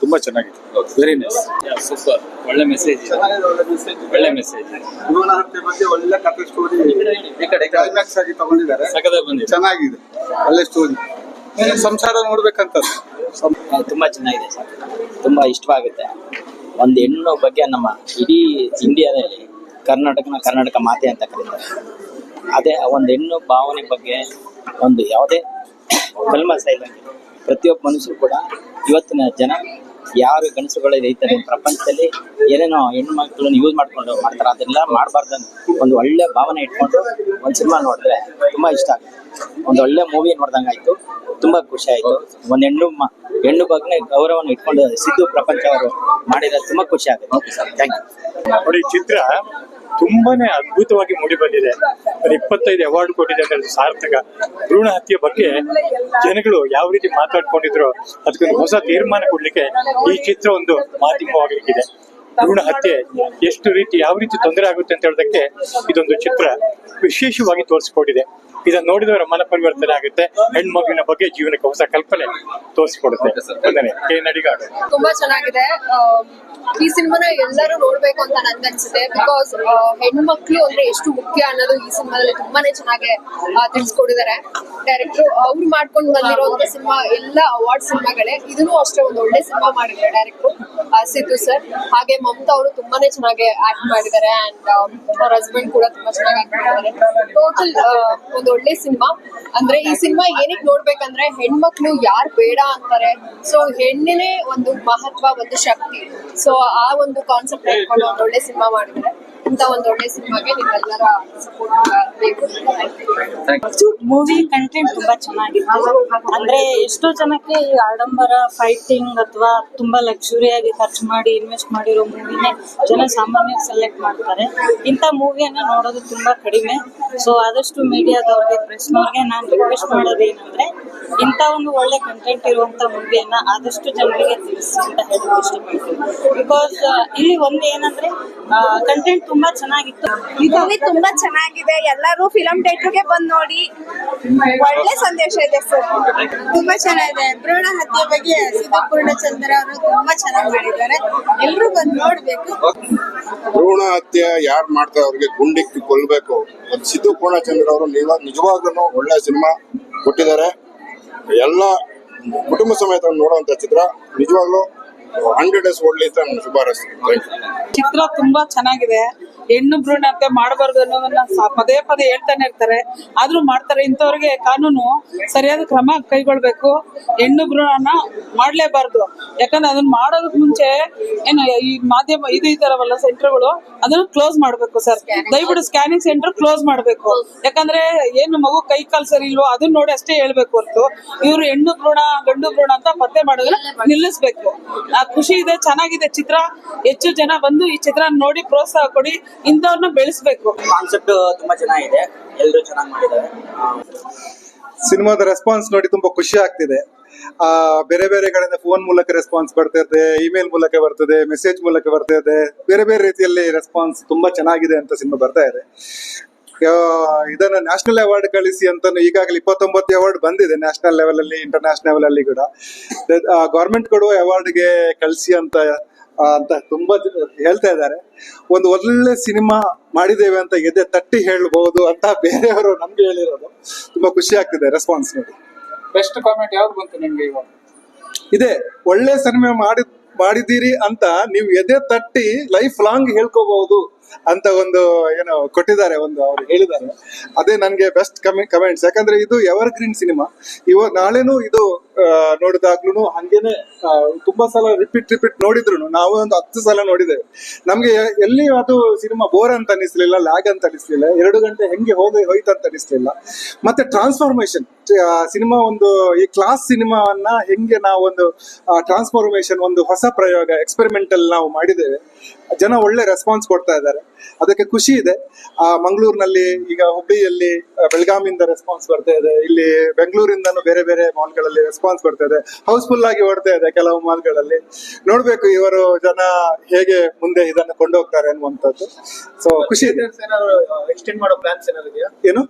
ತುಂಬಾ ಚೆನ್ನಾಗಿದೆ. Very nice super ಒಳ್ಳೆ ಮೆಸೇಜ್ ಒಳ್ಳೆ ಮೆಸೇಜ್ ಬಗ್ಗೆ ಒಳ್ಳೆ ಕಥೆ ಸ್ಟೋರಿ ಕ್ಲೈಮ್ಯಾಕ್ಸ್ ಆಗಿ ತಗೊಂಡಿದ್ದಾರೆ. ಸಕದ ಬಂದಿದೆ. ಚೆನ್ನಾಗಿದೆ. ಒಳ್ಳೆ ಸ್ಟೋರಿ ಸಂಸಾರ ನೋಡ್ಬೇಕಂತ ತುಂಬಾ ಚೆನ್ನಾಗಿದೆ ಸರ್. ತುಂಬಾ ಇಷ್ಟವಾಗುತ್ತೆ. ಒಂದು ಹೆಣ್ಣು ಬಗ್ಗೆ ನಮ್ಮ ಇಡೀ ಇಂಡಿಯಾದಲ್ಲಿ ಕರ್ನಾಟಕನ ಕರ್ನಾಟಕ ಮಾತೆ ಅಂತ ಕರೀತಾರೆ. ಅದೇ ಒಂದು ಹೆಣ್ಣು ಭಾವನೆ ಬಗ್ಗೆ ಒಂದು ಯಾವುದೇ ಕಲ್ಮಸ ಇಲ್ಲಂಗೆ ಪ್ರತಿಯೊಬ್ಬ ಮನುಷ್ಯರು ಕೂಡ ಇವತ್ತಿನ ಜನ ಯಾರು ಗಂಡಸುಗಳು ರೈತಾರೆ ಪ್ರಪಂಚದಲ್ಲಿ ಏನೇನೋ ಹೆಣ್ಮಕ್ಳನ್ನ ಯೂಸ್ ಮಾಡ್ಕೊಂಡು ಮಾಡ್ತಾರೆ ಅದೆಲ್ಲ ಮಾಡಬಾರ್ದು ಒಂದು ಒಳ್ಳೆ ಭಾವನೆ ಇಟ್ಕೊಂಡು ಒಂದು ಸಿನಿಮಾ ನೋಡಿದ್ರೆ ತುಂಬಾ ಇಷ್ಟ ಆಗುತ್ತೆ. ಒಂದು ಒಳ್ಳೆ ಮೂವಿ ನೋಡ್ದಂಗೆ ಆಯ್ತು ತುಂಬಾ ಖುಷಿ ಆಯ್ತು. ಒಂದು ಹೆಣ್ಣು ಮ- ಹೆಣ್ಣು ಬಗ್ಗೆ ಗೌರವನ ಇಟ್ಕೊಂಡು ಸಿದ್ದು ಪ್ರಪಂಚ ಅವರು ಮಾಡಿದ್ರೆ ತುಂಬಾ ಖುಷಿ ಆಗುತ್ತೆ. ಥ್ಯಾಂಕ್ ಯು ನೋಡಿ ಚಿತ್ರ ತುಂಬಾನೇ ಅದ್ಭುತವಾಗಿ ಮೂಡಿ ಬಂದಿದೆ. ಇಪ್ಪತ್ತೈದು ಅವಾರ್ಡ್ ಕೊಟ್ಟಿದೆ ಅಂತ ಸಾರ್ಥಕ. ಭ್ರೂಣ ಹತ್ಯೆ ಬಗ್ಗೆ ಜನಗಳು ಯಾವ ರೀತಿ ಮಾತಾಡ್ಕೊಂಡಿದ್ರು ಅದಕ್ಕೊಂದು ಹೊಸ ತೀರ್ಮಾನ ಕೊಡ್ಲಿಕ್ಕೆ ಈ ಚಿತ್ರ ಒಂದು ಮಾಧ್ಯಮವಾಗಲಿಕ್ಕಿದೆ. ಭ್ರೂಣ ಹತ್ಯೆ ಎಷ್ಟು ರೀತಿ ಯಾವ ರೀತಿ ತೊಂದರೆ ಆಗುತ್ತೆ ಅಂತ ಹೇಳೋದಕ್ಕೆ ಇದೊಂದು ಚಿತ್ರ ವಿಶೇಷವಾಗಿ ತೋರಿಸಿಕೊಟ್ಟಿದೆ. ಇದನ್ನ ನೋಡಿದವರ ಮನ ಪರಿವರ್ತನೆ ಆಗುತ್ತೆ ಹೆಣ್ಮಗುವಿನ ಬಗ್ಗೆ ಜೀವನಕ್ಕೆ ಹೊಸ ಕಲ್ಪನೆ ತೋರಿಸಿಕೊಡುತ್ತೆ. ತುಂಬಾ ಚೆನ್ನಾಗಿದೆ. ಈ ಸಿನಿಮಾನ ಎಲ್ಲರೂ ನೋಡ್ಬೇಕು ಅಂತ ನನ್ಗನ್ಸುತ್ತೆ ಬಿಕಾಸ್ ಹೆಣ್ಮಕ್ಳು ಅಂದ್ರೆ ಎಷ್ಟು ಮುಖ್ಯ ಅನ್ನೋದು ಈ ಸಿನಿಮಾದಲ್ಲಿ ತುಂಬಾನೇ ಚೆನ್ನಾಗಿ ತಿಳಿಸ್ಕೊಡಿದ್ದಾರೆ ಡೈರೆಕ್ಟರ್ ಅವ್ರು ಮಾಡ್ಕೊಂಡು ಬಂದಿರೋಂಥ ಸಿನಿಮಾ, ಎಲ್ಲ ಅವಾರ್ಡ್ ಸಿನಿಮಾಗಳೇ, ಇದನ್ನು ಅಷ್ಟೇ ಒಂದು ಒಳ್ಳೆ ಸಿನಿಮಾ ಮಾಡಿದ್ದಾರೆ ಡೈರೆಕ್ಟರ್ ಸಿದ್ದು ಸರ್ ಹಾಗೆ ಮಮತಾ ಅವರು ತುಂಬಾನೇ ಚೆನ್ನಾಗಿ ಆಕ್ಟ್ ಮಾಡಿದ್ದಾರೆ ಅಂಡ್ ಅವ್ರ ಹಸ್ಬೆಂಡ್ ಕೂಡ ತುಂಬಾ ಚೆನ್ನಾಗಿ ಆಕ್ಟ್ ಮಾಡಿದ್ದಾರೆ. ಟೋಟಲ್ ಒಂದು ಒಳ್ಳೆ ಸಿನಿಮಾ. ಅಂದ್ರೆ ಈ ಸಿನಿಮಾ ಏನಕ್ಕೆ ನೋಡ್ಬೇಕಂದ್ರೆ ಹೆಣ್ಮಕ್ಳು ಯಾರು ಬೇಡ ಅಂತಾರೆ. ಸೊ ಹೆಣ್ಣಿನೇ ಒಂದು ಮಹತ್ವ, ಒಂದು ಶಕ್ತಿ. ಸೊ ಆ ಒಂದು ಕಾನ್ಸೆಪ್ಟ್ ಇಟ್ಕೊಂಡು ಒಂದು ಒಳ್ಳೆ ಸಿನಿಮಾ ಮಾಡಿದ್ದಾರೆ ಇಂಥ ಒಂದು ಒಳ್ಳೆ ಸಿನಿಮಾಗೆ ನಿಮ್ಮೆಲ್ಲರ ಸಪೋರ್ಟ್ ಬೇಕು ಮೂವಿ ಕಂಟೆಂಟ್ ತುಂಬಾ ಚೆನ್ನಾಗಿತ್ತು. ಅಂದ್ರೆ ಎಷ್ಟೋ ಜನಕ್ಕೆ ಈ ಆಡಂಬರ ಫೈಟಿಂಗ್ ಅಥವಾ ತುಂಬಾ ಲಕ್ಸುರಿಯಾಗಿ ಖರ್ಚು ಮಾಡಿ ಇನ್ವೆಸ್ಟ್ ಮಾಡಿರೋ ಮೂವಿನೇ ಜನ ಸಾಮಾನ್ಯ ಸೆಲೆಕ್ಟ್ ಮಾಡ್ತಾರೆ. ಇಂಥ ಮೂವಿಯನ್ನ ನೋಡೋದು ತುಂಬಾ ಕಡಿಮೆ. ಸೊ ಆದಷ್ಟು ಮೀಡಿಯಾದವ್ರಿಗೆ ಪ್ರೆಸ್ನವ್ರಿಗೆ ನಾನು ರಿಕ್ವೆಸ್ಟ್ ಮಾಡೋದು ಏನಂದ್ರೆ ಇಂತ ಒಂದು ಒಳ್ಳೆ ಕಂಟೆಂಟ್ ಇರುವಂತ ಮೂವಿಯನ್ನ ಆದಷ್ಟು ಜನರಿಗೆ ತಿಳಿಸಿ ಅಂತ ಹೇಳಕ್ ಇಷ್ಟಪಡ್ತೀನಿ. ಬಿಕಾಸ್ ಇಲ್ಲಿ ಒಂದು ಏನಂದ್ರೆ ಕಂಟೆಂಟ್ ತುಂಬಾ ಚೆನ್ನಾಗಿತ್ತು. ಮೂವಿ ತುಂಬಾ ಚೆನ್ನಾಗಿದೆ. ಎಲ್ಲರೂ ಫಿಲಂ ಥಿಯೇಟರ್ಗೆ ಬಂದ್ ನೋಡಿ. ಒಳ್ಳೆ ಸಂದೇಶ ಇದೆ ಸರ್. ತುಂಬಾ ಚೆನ್ನಾಗಿದೆ. ಭ್ರೂಣ ಹತ್ಯೆ ಬಗ್ಗೆ ಸಿದ್ದು ಪೂರ್ಣಚಂದ್ರ ಅವರು ತುಂಬಾ ಚೆನ್ನಾಗಿ ಮಾಡಿದ್ದಾರೆ. ಎಲ್ಲರೂ ಬಂದ್ ನೋಡ್ಬೇಕು. ಭ್ರೂಣ ಹತ್ಯೆ ಯಾರು ಮಾಡ್ತಾರೆ ಅವ್ರಿಗೆ ಗುಂಡಿಕ್ಕಿ ಕೊಲ್ಬೇಕು. ಅದು ಸಿದ್ದು ಪೂರ್ಣಚಂದ್ರ ಅವರು ನಿಜ ನಿಜವಾಗ್ಲೂ ಒಳ್ಳೆ ಸಿನಿಮಾ ಕೊಟ್ಟಿದ್ದಾರೆ. ಎಲ್ಲ ಕುಟುಂಬ ಸಮೇತ ನೋಡುವಂತ ಚಿತ್ರ ನಿಜವಾಗ್ಲೂ ಹಂಡ್ರೆಡ್ ಡೇಸ್ ಓಡ್ಲಿ ಅಂತ ನಾನು ಶಿಫಾರಸು ಥ್ಯಾಂಕ್ ಯು ಚಿತ್ರ ತುಂಬಾ ಚೆನ್ನಾಗಿದೆ. ಹೆಣ್ಣು ಭ್ರೂಣ ಹತ್ಯೆ ಮಾಡಬಾರ್ದು ಅನ್ನೋದನ್ನ ಪದೇ ಪದೇ ಹೇಳ್ತಾನೆ ಇರ್ತಾರೆ. ಆದ್ರೂ ಮಾಡ್ತಾರೆ. ಇಂಥವ್ರಿಗೆ ಕಾನೂನು ಸರಿಯಾದ ಕ್ರಮ ಕೈಗೊಳ್ಬೇಕು. ಹೆಣ್ಣು ಭ್ರೂಣನ ಮಾಡ್ಲೇಬಾರ್ದು. ಯಾಕಂದ್ರೆ ಅದನ್ನ ಮಾಡೋದಕ್ ಮುಂಚೆ ಏನು ಈ ಮಾಧ್ಯಮ ಇದು ಇದಾರವಲ್ಲ ಸೆಂಟರ್ಗಳು ಅದನ್ನ ಕ್ಲೋಸ್ ಮಾಡ್ಬೇಕು ಸರ್. ದಯವಿಟ್ಟು ಸ್ಕ್ಯಾನಿಂಗ್ ಸೆಂಟರ್ ಕ್ಲೋಸ್ ಮಾಡ್ಬೇಕು. ಯಾಕಂದ್ರೆ ಏನು ಮಗು ಕೈ ಕಾಲ್ ಸರಿ ಇಲ್ವೋ ಅದನ್ನ ನೋಡಿ ಅಷ್ಟೇ ಹೇಳ್ಬೇಕು ಹೊರತು. ಇವ್ರು ಹೆಣ್ಣು ಭ್ರೂಣ, ಗಂಡು ಭ್ರೂಣ ಅಂತ ಪತ್ತೆ ಮಾಡೋದನ್ನ ನಿಲ್ಲಿಸ್ಬೇಕು. ಖುಷಿ ಇದೆ, ಚೆನ್ನಾಗಿದೆ ಚಿತ್ರ. ಹೆಚ್ಚು ಜನ ಬಂದು ಈ ಚಿತ್ರ ನೋಡಿ ಪ್ರೋತ್ಸಾಹ ಕೊಡಿ. ಇಂಥವ್ರನ್ನ ಬೆಳೆಸ್ಬೇಕು ಕಾನ್ಸೆಪ್ಟ್ ತುಂಬಾ ಚೆನ್ನಾಗಿದೆ ಎಲ್ಲರೂ ಚೆನ್ನಾಗಿ ಮಾಡಿದ್ದಾರೆ. ಸಿನಿಮಾದ ರೆಸ್ಪಾನ್ಸ್ ನೋಡಿ ತುಂಬಾ ಖುಷಿ ಆಗ್ತಿದೆ. ಆ, ಬೇರೆ ಬೇರೆ ಕಡೆಯಿಂದ ಫೋನ್ ಮೂಲಕ ರೆಸ್ಪಾನ್ಸ್ ಬರ್ತಾ ಇದೆ ಇಮೇಲ್ ಮೂಲಕ ಬರ್ತದೆ ಮೆಸೇಜ್ ಮೂಲಕ ಬರ್ತಾ ಇದೆ ಬೇರೆ ಬೇರೆ ರೀತಿಯಲ್ಲಿ ರೆಸ್ಪಾನ್ಸ್ ತುಂಬಾ ಚೆನ್ನಾಗಿದೆ ಅಂತ ಸಿನಿಮಾ ಬರ್ತಾ ಇದೆ. ಇದನ್ನ ನ್ಯಾಷನಲ್ ಅವಾರ್ಡ್ ಕಳಿಸಿ ಅಂತ ಈಗಾಗಲೇ ಇಪ್ಪತ್ತೊಂಬತ್ತು ಅವಾರ್ಡ್ ಬಂದಿದೆ ನ್ಯಾಷನಲ್ ಲೆವೆಲ್ ಅಲ್ಲಿ ಇಂಟರ್ನ್ಯಾಷನಲ್ ಲೆವೆಲ್ ಅಲ್ಲಿ ಕೂಡ. ಗೌರ್ಮೆಂಟ್ ಕೊಡುವ ಅವಾರ್ಡ್ಗೆ ಕಳಿಸಿ ಅಂತ ಅಂತ ತುಂಬಾ ಹೇಳ್ತಾ ಇದ್ದಾರೆ. ಒಂದು ಒಳ್ಳೆ ಸಿನಿಮಾ ಮಾಡಿದ್ದೇವೆ ಅಂತ ಎದೆ ತಟ್ಟಿ ಹೇಳಬಹುದು ಅಂತ ಬೇರೆಯವರು ನಮ್ಗೆ ಹೇಳಿರೋದು. ತುಂಬಾ ಖುಷಿ ಆಗ್ತಿದೆ ರೆಸ್ಪಾನ್ಸ್ ನೋಡಿ. ಬೆಸ್ಟ್ ಕಾಮೆಂಟ್ ಯಾವ್ದು ಬಂತು ನಿಮ್ಗೆ ಇವಾಗ? ಇದೆ ಒಳ್ಳೆ ಸಿನಿಮಾ ಮಾಡಿ ಮಾಡಿದ್ದೀರಿ ಅಂತ ನೀವು ಎದೆ ತಟ್ಟಿ ಲೈಫ್ ಲಾಂಗ್ ಹೇಳ್ಕೋಬಹುದು. ಅಂತ ಒಂದು, ಏನೋ, ಕೊಟ್ಟಿದ್ದಾರೆ, ಒಂದು ಅವ್ರು ಹೇಳಿದ್ದಾರೆ. ಅದೇ ನನಗೆ ಬೆಸ್ಟ್ ಕಮೆಂಟ್ಸ್ ಯಾಕಂದ್ರೆ ಇದು ಎವರ್ ಗ್ರೀನ್ ಸಿನಿಮಾ ಇವ, ನಾಳೆನೂ ಇದು ನೋಡಿದಾಗ್ಲೂ ಹಂಗೇನೆ ತುಂಬಾ ಸಲ ರಿಪೀಟ್ ರಿಪೀಟ್ ನೋಡಿದ್ರು ನಾವು ಒಂದು ಹತ್ತು ಸಲ ನೋಡಿದ್ದೇವೆ. ನಮ್ಗೆ ಎಲ್ಲಿ ಅದು ಸಿನಿಮಾ ಬೋರ್ ಅಂತ ಅನಿಸ್ಲಿಲ್ಲ ಲ್ಯಾಗ್ ಅಂತ ಅನಿಸ್ಲಿಲ್ಲ, ಎರಡು ಗಂಟೆ ಹೆಂಗೆ ಹೋಗಿ ಹೋಯ್ತು ಅಂತ ಅನಿಸ್ಲಿಲ್ಲ. ಮತ್ತೆ ಟ್ರಾನ್ಸ್ಫಾರ್ಮೇಶನ್ ಸಿನಿಮಾ ಒಂದು, ಈ ಕ್ಲಾಸ್ ಸಿನಿಮಾವನ್ನ ಹೆಂಗೆ ನಾವು ಒಂದು ಟ್ರಾನ್ಸ್ಫಾರ್ಮೇಶನ್ ಒಂದು ಹೊಸ ಪ್ರಯೋಗ ಎಕ್ಸ್ಪೆರಿಮೆಂಟಲ್ ನಾವು ಮಾಡಿದ್ದೇವೆ. ಜನ ಒಳ್ಳೆ ರೆಸ್ಪಾನ್ಸ್ ಕೊಡ್ತಾ ಇದ್ದಾರೆ. ಅದಕ್ಕೆ ಖುಷಿ ಇದೆ. ಆ ಮಂಗಳೂರಿನಲ್ಲಿ ಈಗ ಹುಬ್ಳಿಯಲ್ಲಿ ಬೆಳಗಾಮಿಯಿಂದ ರೆಸ್ಪಾನ್ಸ್ ಬರ್ತಾ ಇದೆ. ಇಲ್ಲಿ ಬೆಂಗಳೂರಿಂದನೂ ಬೇರೆ ಬೇರೆ ಮಾಲ್ಗಳಲ್ಲಿ ರೆಸ್ಪಾನ್ಸ್ ಬರ್ತಾ ಇದೆ. ಹೌಸ್ಫುಲ್ ಆಗಿ ಓಡ್ತಾ ಇದೆ ಕೆಲವು ಮಾಲ್ಗಳಲ್ಲಿ ನೋಡ್ಬೇಕು ಇವರು ಜನ ಹೇಗೆ ಮುಂದೆ ಇದನ್ನು ಕೊಂಡೋಗ್ತಾರೆ ಅನ್ನುವಂಥದ್ದು. ಸೊ ಖುಷಿ ಇದೆ. ಏನಾದ್ರು ಎಕ್ಸ್ಟೆಂಡ್ ಮಾಡೋ ಪ್ಲಾನ್ಸ್ ಏನಾದ್ರು ಇದೆಯಾ? ಏನು?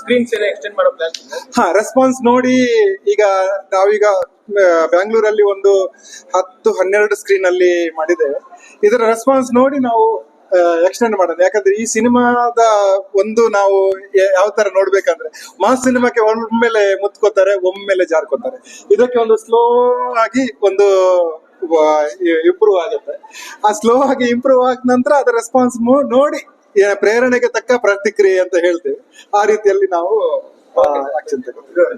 ಸ್ಕ್ರೀನ್ಸ್ ಎಲ್ಲ ಎಕ್ಸ್ಟೆಂಡ್ ಮಾಡೋ ಪ್ಲಾನ್ ಹಾ ರೆಸ್ಪಾನ್ಸ್ ನೋಡಿ ಈಗ ನಾವೀಗ ಬ್ಯಾಂಗ್ಳೂರಲ್ಲಿ ಒಂದು ಹತ್ತು ಹನ್ನೆರಡು ಸ್ಕ್ರೀನ್ ಅಲ್ಲಿ ಮಾಡಿದ್ದೇವೆ. ಇದರ ರೆಸ್ಪಾನ್ಸ್ ನೋಡಿ ನಾವು ಎಕ್ಸ್ಟೆಂಡ್ ಮಾಡೋಣ. ಯಾಕಂದ್ರೆ ಈ ಸಿನಿಮಾದ ಒಂದು ನಾವು ಯಾವ ತರ ನೋಡ್ಬೇಕಂದ್ರೆ, ಮಾಸ್ ಸಿನಿಮಾಕ್ಕೆ ಒಮ್ಮೆಲೆ ಮುತ್ಕೋತಾರೆ, ಒಮ್ಮೆಲೆ ಜಾರ್ಕೋತಾರೆ. ಇದಕ್ಕೆ ಒಂದು ಸ್ಲೋ ಆಗಿ ಒಂದು ಇಂಪ್ರೂವ್ ಆಗುತ್ತೆ. ಆ ಸ್ಲೋ ಆಗಿ ಇಂಪ್ರೂವ್ ಆದ ನಂತರ ಅದರ ರೆಸ್ಪಾನ್ಸ್ ನೋಡಿ ಪ್ರೇರಣೆಗೆ ತಕ್ಕ ಪ್ರತಿಕ್ರಿಯೆ ಅಂತ ಹೇಳ್ತೇವೆ. ಆ ರೀತಿಯಲ್ಲಿ ನಾವು ತಗೋತೀವಿ